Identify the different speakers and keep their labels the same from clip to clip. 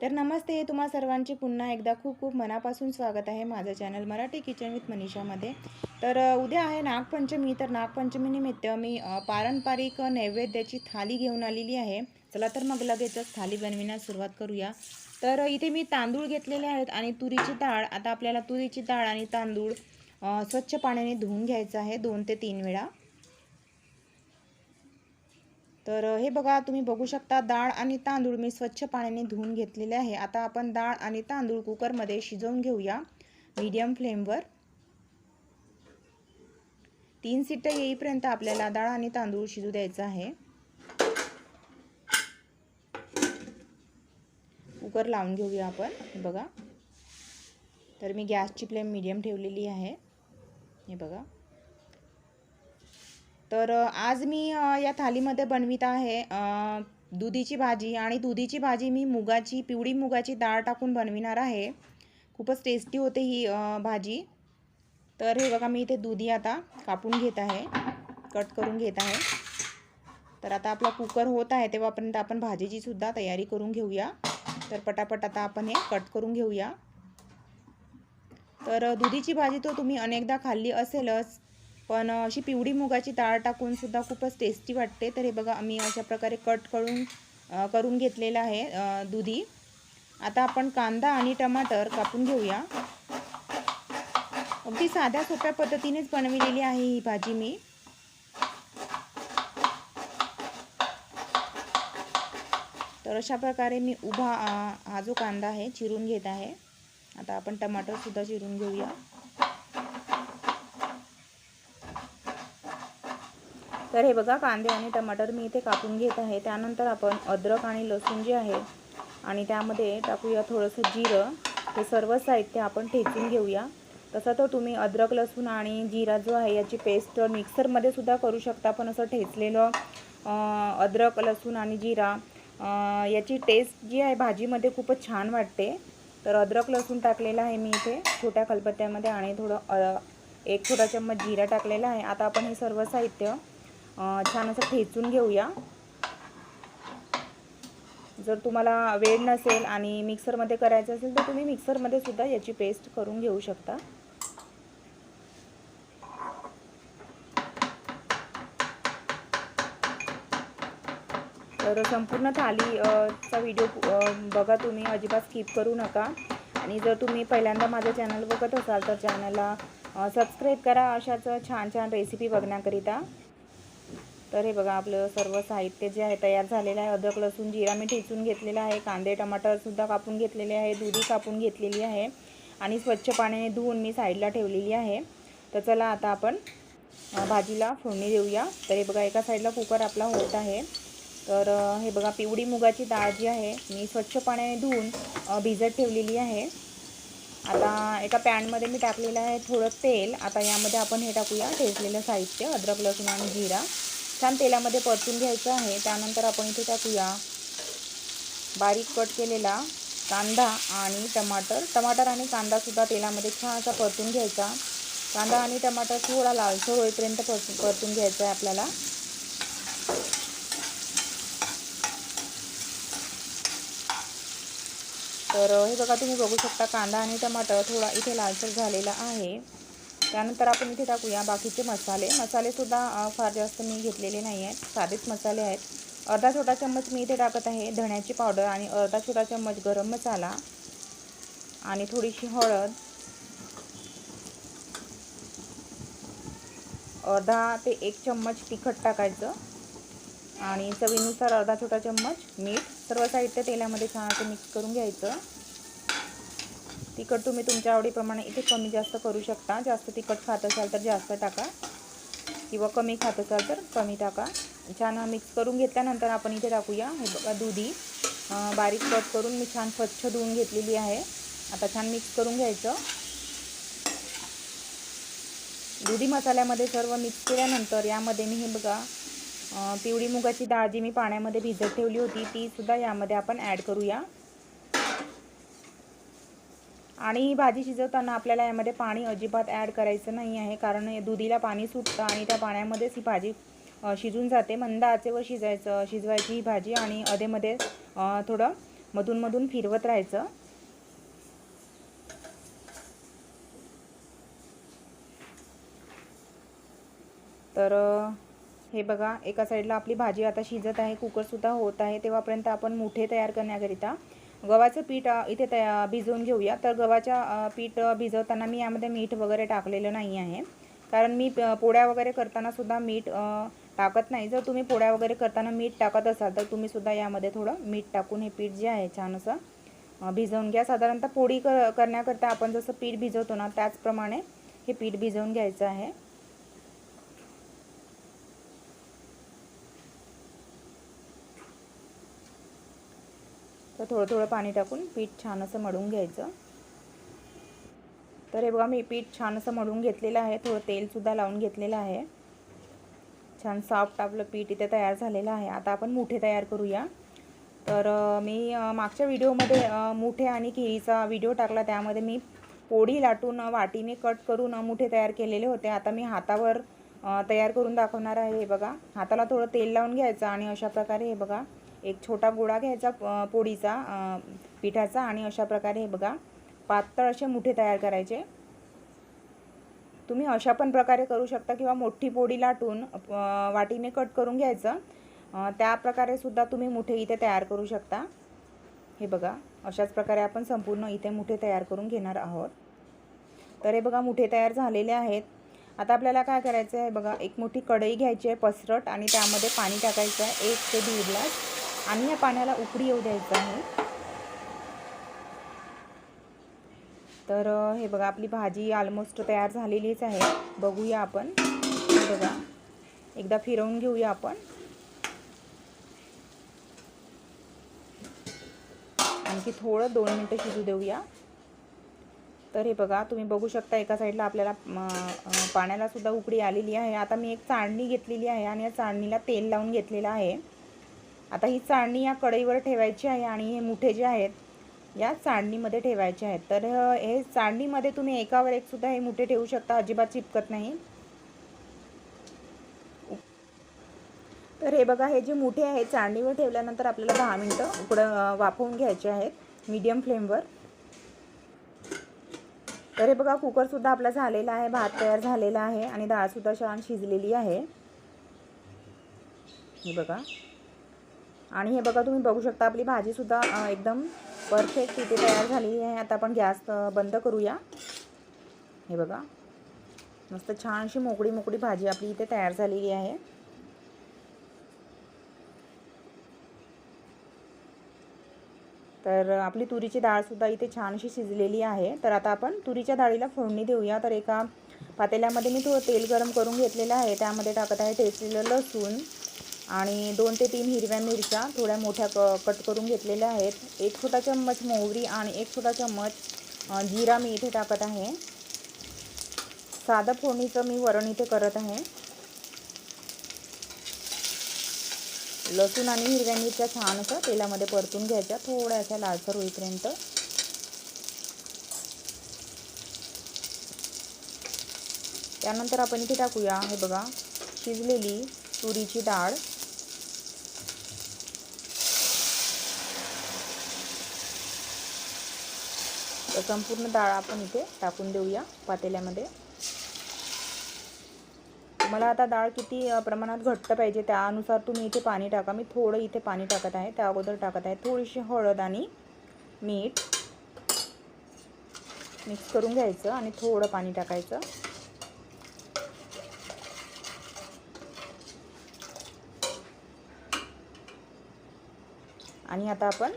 Speaker 1: तर नमस्ते तुम्हा सर्वांचे पुन्हा एकदा खूप खूप मनापासून स्वागत आहे माझं चॅनल मराठी किचन विथ मनीषामध्ये. तर उद्या आहे नागपंचमी तर नागपंचमीनिमित्त मी पारंपरिक नैवेद्याची थाली घेऊन आलेली आहे. चला तर मग लगेचच थाली बनविण्यास सुरुवात करूया. तर इथे मी तांदूळ घेतलेले आहेत आणि तुरीची डाळ आता आपल्याला तुरीची डाळ आणि तांदूळ स्वच्छ पाण्याने धुवून घ्यायचं आहे दोन ते तीन वेळा. तर हे बघा तुम्ही बघू शकता डाळ आणि तांदूळ मी स्वच्छ पाण्याने धुवून घेतलेले आहे. आता आपण डाळ आणि तांदूळ कुकरमध्ये शिजवून घेऊया मीडियम फ्लेमवर तीन सीटं येईपर्यंत आपल्याला डाळ आणि तांदूळ शिजू द्यायचं आहे. कुकर लावून घेऊया आपण हे बघा. तर मी गॅसची फ्लेम मीडियम ठेवलेली आहे. हे बघा. तर आज मी या थालीमध्ये बनवित आहे दुधीची भाजी आणि दुधीची भाजी मी मुगाची पिवळी मुगाची डाळ टाकून बनविणार आहे. खूपच टेस्टी होते ही भाजी. तर हे बघा मी इथे दुधी आता कापून घेत आहे कट करून घेत आहे. तर आता आपला कुकर होत आहे तेव्हापर्यंत आपण भाजीची सुद्धा तयारी करून घेऊया. तर पटापट आता आपण हे कट करून घेऊया. तर दुधीची भाजी तो तुम्ही अनेकदा खाल्ली असेलच पण अशी पिवळी मुगाची डाळ टाकूनसुद्धा खूपच टेस्टी वाटते. तर हे बघा मी अशा प्रकारे कट करून करून घेतलेलं आहे दुधी. आता आपण कांदा आणि टमाटर कापून घेऊया. अगदी साध्या सोप्या पद्धतीनेच बनविलेली आहे ही भाजी मी. तर अशा प्रकारे मी उभा हा जो कांदा आहे चिरून घेत आहे. आता आपण टमाटरसुद्धा चिरून घेऊया. तर हे बघा कांदे आणि टमाटर मी इथे कापून घेत आहे. त्यानंतर आपण अद्रक आणि लसूण जे आहे आणि त्यामध्ये टाकूया थोडंसं जिरं. हे सर्व साहित्य आपण ठेचून घेऊया. तसं तर तुम्ही अद्रक लसूण आणि जिरा जो आहे याची पेस्ट मिक्सरमध्ये सुद्धा करू शकता. पण असं ठेचलेलं अद्रक लसूण आणि जिरा याची टेस्ट जी आहे भाजीमध्ये खूपच छान वाटते. तर अद्रक लसूण टाकलेलं आहे मी इथे छोट्या खलबत्त्यामध्ये आणि थोडं एक छोटा चम्मच जिरा टाकलेला आहे. आता आपण हे सर्व साहित्य छान असं ठेचून घेऊया. जर तुम्हाला वेळ नसेल आणि मिक्सरमध्ये करायचं असेल तर तुम्ही मिक्सरमध्ये सुद्धा याची पेस्ट करून घेऊ शकता. तर संपूर्ण थालीचा व्हिडिओ बघा तुम्ही. अजिबात स्किप करू नका. आणि जर तुम्ही पहिल्यांदा माझं चॅनल बघत असाल तर चॅनलला सबस्क्राईब करा अशाच छान छान रेसिपी बघण्याकरिता. तर हे बघा आपलं सर्व साहित्य जे आहे तयार झालेलं आहे. अदरक लसूण जिरा मी ठेचून घेतलेला आहे. कांदे टमाटरसुद्धा कापून घेतलेले आहे. दुधी कापून घेतलेली आहे. आणि स्वच्छ पाण्याने धुवून मी साईडला ठेवलेली आहे. तर चला आता आपण भाजीला फोडणी देऊया. तर हे बघा एका साईडला कुकर आपला होत आहे. तर हे बघा पिवळी मुगाची डाळ जी आहे मी स्वच्छ पाण्याने धुवून भिजत ठेवलेली आहे. आता एका पॅनमध्ये मी टाकलेलं आहे थोडं तेल. आता यामध्ये आपण हे टाकूया ठेचलेलं साहित्य अद्रक लसूण आणि जिरा. छान तेलामध्ये परतून घ्यायचं आहे. त्यानंतर आपण इथे टाकूया बारीक कट केलेला कांदा आणि टमाटर. टमाटर आणि कांदासुद्धा तेलामध्ये छान असा परतून घ्यायचा. कांदा आणि टमाटर थोडा लालसर होईपर्यंत परतून परतून घ्यायचा आहे आपल्याला. तर हे बघा तुम्ही बघू शकता कांदा आणि टमाटर थोडा इथे लालसर झालेला आहे. त्यानंतर आपण इथे टाकूया बाकीचे मसाले. मसालेसुद्धा फार जास्त मी घेतलेले नाही आहेत. साधेच मसाले आहेत. अर्धा छोटा चम्मच मी इथे टाकत आहे धण्याची पावडर आणि अर्धा छोटा चम्मच गरम मसाला आणि थोडीशी हळद. अर्धा ते एक चम्मच तिखट टाकायचं आणि चवीनुसार अर्धा छोटा चम्मच मीठ. सर्व साहित्य तेलामध्ये छान असं मिक्स करून घ्यायचं. तिखट तुम्ही तुमच्या आवडीप्रमाणे इथे कमी जास्त करू शकता. जास्त तिखट खात असाल तर जास्त टाका. किंवा कमी खात असाल तर कमी टाका. छान मिक्स करून घेतल्यानंतर आपण इथे टाकूया. हे बघा दुधी. बारीक कट करून मी छान स्वच्छ धुवून घेतलेली आहे. आता छान मिक्स करून घ्यायचं. दुधी मसाल्यामध्ये सर्व मिक्स केल्यानंतर यामध्ये मी हे बघा पिवळी मुगाची डाळ जी मी पाण्यामध्ये भिजत ठेवली होती तीसुद्धा यामध्ये आपण ॲड करूया. आणि ही भाजी शिजवताना आपल्याला यामध्ये पाणी अजिबात ॲड करायचं नाही आहे. कारण दुधीला पाणी सुटतं आणि त्या पाण्यामध्येच ही भाजी शिजून जाते. मंद आचेवर शिजायचं शिजवायची ही भाजी आणि अधेमध्ये थोडं मधूनमधून फिरवत राहायचं. तर हे बघा एका साईडला आपली भाजी आता शिजत आहे कुकरसुद्धा होत आहे तेव्हापर्यंत आपण मुठे तयार करण्याकरिता गव्हाचं पीठ इथे तया भिजवून घेऊया. तर गव्हाच्या पीठ भिजवताना मी यामध्ये मीठ वगैरे टाकलेलं नाही आहे. कारण मी प- पोळ्या वगैरे करतानासुद्धा मीठ टाकत नाही. जर तुम्ही पोळ्या वगैरे करताना मीठ टाकत असाल तर तुम्ही सुद्धा यामध्ये थोडं मीठ टाकून हे पीठ जे आहे छान असं भिजवून घ्या. साधारणतः पोळी कर करण्याकरता आपण जसं पीठ भिजवतो ना त्याचप्रमाणे हे पीठ भिजवून घ्यायचं आहे. तर थोडं थोडं पाणी टाकून पीठ छान असं मळून घ्यायचं. तर हे बघा मी पीठ छान असं मळून घेतलेलं आहे. थोडं तेलसुद्धा लावून घेतलेलं आहे. छान सॉफ्ट आपलं पीठ इथे तयार झालेलं आहे. आता आपण मुठे तयार करूया. तर मी मागच्या व्हिडिओमध्ये मुठे आणि केळीचा व्हिडिओ टाकला. त्यामध्ये मी पोळी लाटून वाटीने कट करून मुठे तयार केलेले होते. आता मी हातावर तयार करून दाखवणार आहे. हे बघा हाताला थोडं तेल लावून घ्यायचं आणि अशा प्रकारे हे बघा एक छोटा गोळा घ्यायचा पोळीचा पिठाचा आणि अशा प्रकारे हे बघा पातळ असे मुठे तयार करायचे. तुम्ही अशा पण प्रकारे करू शकता किंवा मोठी पोळी लाटून वाटीने कट करून घ्यायचं. त्या प्रकारे सुद्धा तुम्ही मुठे इथे तयार करू शकता. हे बघा अशाच प्रकारे आपण संपूर्ण इथे मुठे तयार करून घेणार आहोत. तर हे बघा मुठे तयार झालेले आहेत. आता आपल्याला काय करायचं आहे बघा एक मोठी कढई घ्यायची आहे पसरट आणि त्यामध्ये पाणी टाकायचं आहे एक ते दीड ग्लास. आणि या पाण्याला उकडी येऊ द्यायचं आहे. तर हे बघा आपली भाजी ऑलमोस्ट तयार झालेलीच आहे. बघूया आपण. हे बघा एकदा फिरवून घेऊया आपण. आणखी थोडं दोन मिनटं शिजू देऊया. तर हे बघा तुम्ही बघू शकता एका साईडला आपल्याला पाण्यालासुद्धा उकडी पाण्याला सुद्धा आलेली आहे. आता मी एक चाळणी घेतलेली आहे आणि या चाळणीला तेल लावून घेतलेलं आहे. आता ही चाळणी या कढईवर ठेवायची आहे आणि हे मुठे जे आहेत या चाळणीमध्ये ठेवायचे आहेत. तर हे चाळणीमध्ये तुम्ही एकावर एक सुद्धा हे मुठे ठेवू शकता अजिबात चिपकत नाही. तर हे बघा हे जे मुठे आहेत चाळणीवर ठेवल्यानंतर आपल्याला दहा मिनटं उकडं वाफवून घ्यायचे आहेत मीडियम फ्लेमवर तर हे बघा कुकरसुद्धा आपला झालेला आहे भात तयार झालेला आहे आणि डाळसुद्धा छान शिजलेली आहे. हे बघा. आणि हे बघा तुम्ही बघू शकता आपली भाजीसुद्धा एकदम परफेक्ट इथे तयार झालेली आहे. आता आपण गॅस बंद करूया. हे बघा मस्त छानशी मोकळी मोकळी भाजी आपली इथे तयार झालेली आहे. तर आपली तुरीची डाळसुद्धा इथे छानशी शिजलेली आहे. तर आता आपण तुरीच्या डाळीला फोडणी देऊया. तर एका पातेल्यामध्ये मी थोडं तेल गरम करून घेतलेलं आहे. त्यामध्ये टाकत आहे टेचलेलं लसूण. आणि दोन ते तीन हिरव्या मिरच्या थोड्या मोठ्या क कट करून घेतलेल्या आहेत. एक छोटा चम्मच मोहरी आणि एक छोटा चम्मच जिरा मी इथे टाकत आहे. साधं फोडणीचं मी वरण इथे करत आहे. लसूण आणि हिरव्या मिरच्या छान असं तेलामध्ये परतून घ्यायच्या थोड्याशा लालसर होईपर्यंत. त्यानंतर आपण इथे टाकूया हे बघा शिजलेली तुरीची डाळ. तर संपूर्ण डाळ आपण इथे टाकून देऊया पातेल्यामध्ये. तुम्हाला आता डाळ किती प्रमाणात घट्ट पाहिजे त्यानुसार तुम्ही इथे पाणी टाका. मी थोडं इथे पाणी टाकत आहे त्या अगोदर टाकत आहे. थोडीशी हळद आणि मीठ मिक्स करून घ्यायचं आणि थोडं पाणी टाकायचं. आणि आता आपण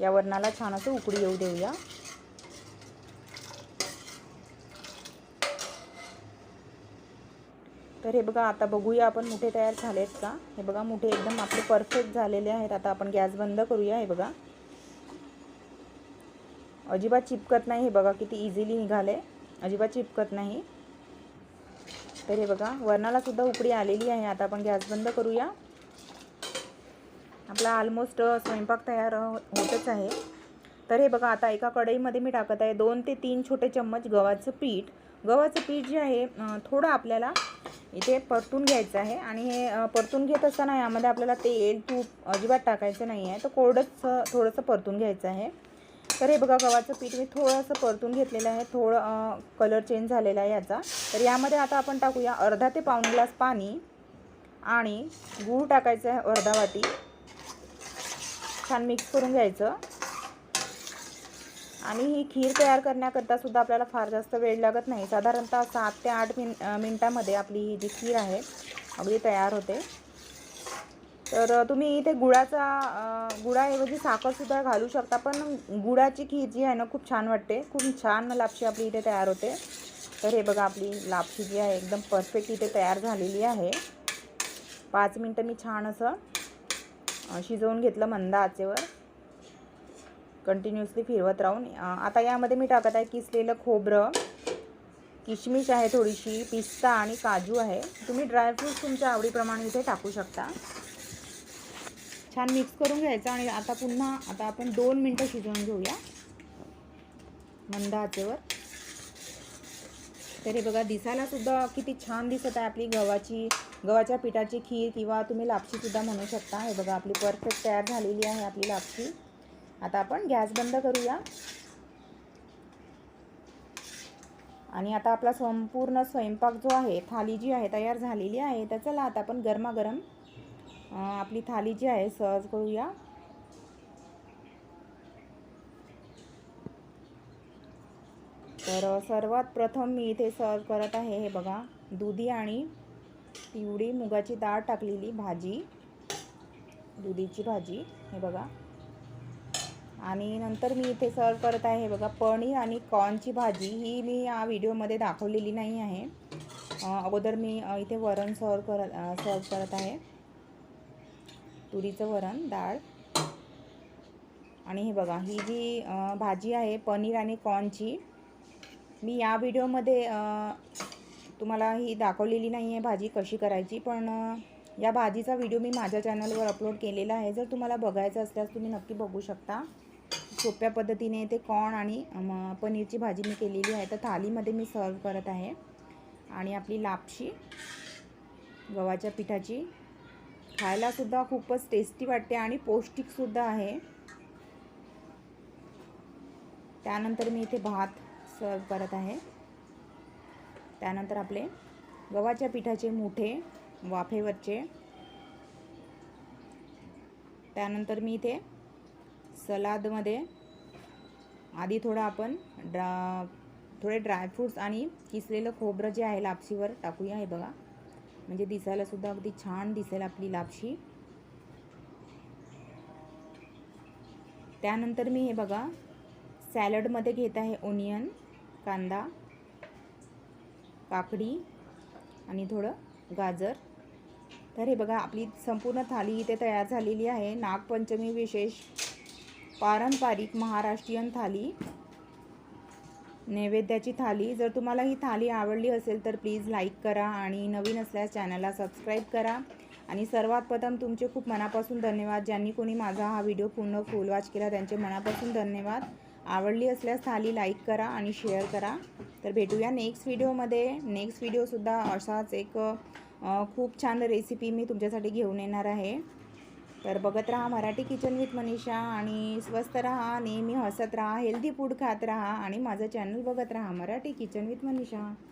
Speaker 1: या वरणाला छान असं उकडी येऊ देऊया. तर हे बघा आता बघूया आपण मुठे तयार झालेत का? हे बघा मुठे एकदम आपले परफेक्ट झालेले आहेत. आता आपण गॅस बंद करूया हे बघा. अजिबात चिपकत नाही हे बघा किती इझिली निघाले. अजिबात चिपकत नाही. तर हे बघा वरणाला सुद्धा उकडी आलेली आहे. आता आपण गॅस बंद करूया. आपला ऑलमोस्ट स्वयंपाक तयार होतच आहे. तर हे बघा आता एका कढईमध्ये मी टाकत आहे दोन ते तीन छोटे चम्मच गव्हाचं पीठ. गव्हाचं पीठ जे आहे थोडं आपल्याला इथे परतून घ्यायचं आहे. आणि हे परतून घेत असताना यामध्ये आपल्याला तेल तूप अजिबात टाकायचं नाही आहे. तर कोरडंच थोडंसं परतून घ्यायचं आहे. तर हे बघा गव्हाचं पीठ मी थोडंसं परतून घेतलेलं आहे. थोडं कलर चेंज झालेला आहे याचा. तर यामध्ये आता आपण टाकूया अर्धा ते पाऊण ग्लास पाणी आणि गूळ टाकायचं आहे अर्धा वाटी. छान मिक्स करून घ्यायचं. आणि ही खीर तयार करण्याकरता सुद्धा आपल्याला फार जास्त वेळ लागत नाही. साधारणतः सात ते आठ मिन मिनटामध्ये आपली ही जी खीर आहे अगदी तयार होते. तर तुम्ही इथे गुळाचा गुळाऐवजी साखरसुद्धा घालू शकता पण गुळाची खीर जी आहे ना खूप छान वाटते. खूप छान लापशी आपली इथे तयार होते. तर हे बघा आपली लापशी जी आहे एकदम परफेक्ट इथे तयार झालेली आहे. पाच मिनटं मी छान असं शिजवून घेतलं मंद आचेवर. कंटिन्युअसली फिरवत राहून. आता यामध्ये मी टाकत आहे किसलेलं खोबरं. किशमिश आहे थोडीशी पिस्ता आणि काजू आहे. तुम्ही ड्रायफ्रूट तुमच्या आवडीप्रमाणे इथे टाकू शकता. छान मिक्स करून घ्यायचं आणि आता पुन्हा आता आपण दोन मिनटं शिजवून घेऊया. मंद आचेवर. तर हे बघा दिसायला सुद्धा किती छान दिसत आहे आपली गव्हाची गव्हाच्या पिठाची खीर किंवा तुम्ही लापशीसुद्धा म्हणू शकता. हे बघा आपली परफेक्ट तयार झालेली आहे आपली लापशी. आता आपण गॅस बंद करूया. आणि आता आपला संपूर्ण स्वयंपाक जो आहे थाली जी आहे तयार झालेली आहे. तर चला आता आपण गरमागरम आपली थाली जी आहे सर्व करूया. तर सर्वात प्रथम मी इथे सर्व करत आहे हे बघा दुधी आणि पिवळी मुगाची डाळ टाकलेली भाजी दुधीची भाजी हे बघा. आणि नंतर मी इथे सर्व करत आहे हे बघा पनीर आणि कॉर्नची भाजी. ही मी या व्हिडिओमध्ये दाखवलेली नाही आहे. अगोदर मी इथे वरण सर्व करत सर्व करत आहे. तुरीचं वरण डाळ. आणि हे बघा ही जी भाजी आहे पनीर आणि कॉर्नची मी या व्हिडिओमध्ये तुम्हाला ही दाखवलेली नाही आहे भाजी कशी करायची पण या भाजीचा व्हिडिओ मी माझ्या चॅनलवर अपलोड केलेला आहे. जर तुम्हाला बघायचं असल्यास तुम्ही नक्की बघू शकता. सोप्या पद्धतीने ते कॉर्न आणि पनीरची भाजी मी केलेली आहे. तर थालीमध्ये मी सर्व करत आहे. आणि आपली लापशी गव्हाच्या पिठाची. खायलासुद्धा खूपच टेस्टी वाटते आणि पौष्टिकसुद्धा आहे. त्यानंतर मी इथे भात सर्व करत आहे. त्यानंतर आपले गव्हाच्या पिठाचे मोठे वाफेवरचे. त्यानंतर मी इथे सलादमध्ये आधी थोडं आपण ड्रा थोडे ड्रायफ्रूट्स आणि किसलेलं खोबरं जे आहे लापशीवर टाकूया हे बघा. म्हणजे दिसायलासुद्धा अगदी छान दिसेल आपली लापशी. त्यानंतर मी हे बघा सॅलडमध्ये घेत आहे ओनियन कांदा. काकडी आणि थोडं गाजर. तर हे बघा आपली संपूर्ण थाली इथे तयार झालेली आहे. नागपंचमी विशेष पारंपरिक महाराष्ट्रीयन थाली. नैवेद्याची थाली. जर तुम्हाला ही थाली आवडली असेल तर प्लीज लाईक करा आणि नवीन असल्यास चॅनलला सबस्क्राईब करा. आणि सर्वात प्रथम तुमचे खूप मनापासून धन्यवाद. ज्यांनी कोणी माझा हा व्हिडिओ पूर्ण फुल वॉच केला त्यांचे मनापासून धन्यवाद. आवडली असल्यास थाली लाईक करा आणि शेअर करा. तर भेटूया नेक्स्ट व्हिडिओमध्ये नेक्स्ट व्हिडिओसुद्धा असाच एक खूप छान रेसिपी मी तुमच्यासाठी घेऊन येणार आहे. तर बघत राहा मराठी किचन विथ मनीषा आणि स्वस्त राहा नेहमी हसत राहा हेल्दी फूड खात राहा आणि माझं चॅनल बघत राहा मराठी किचन विथ मनीषा.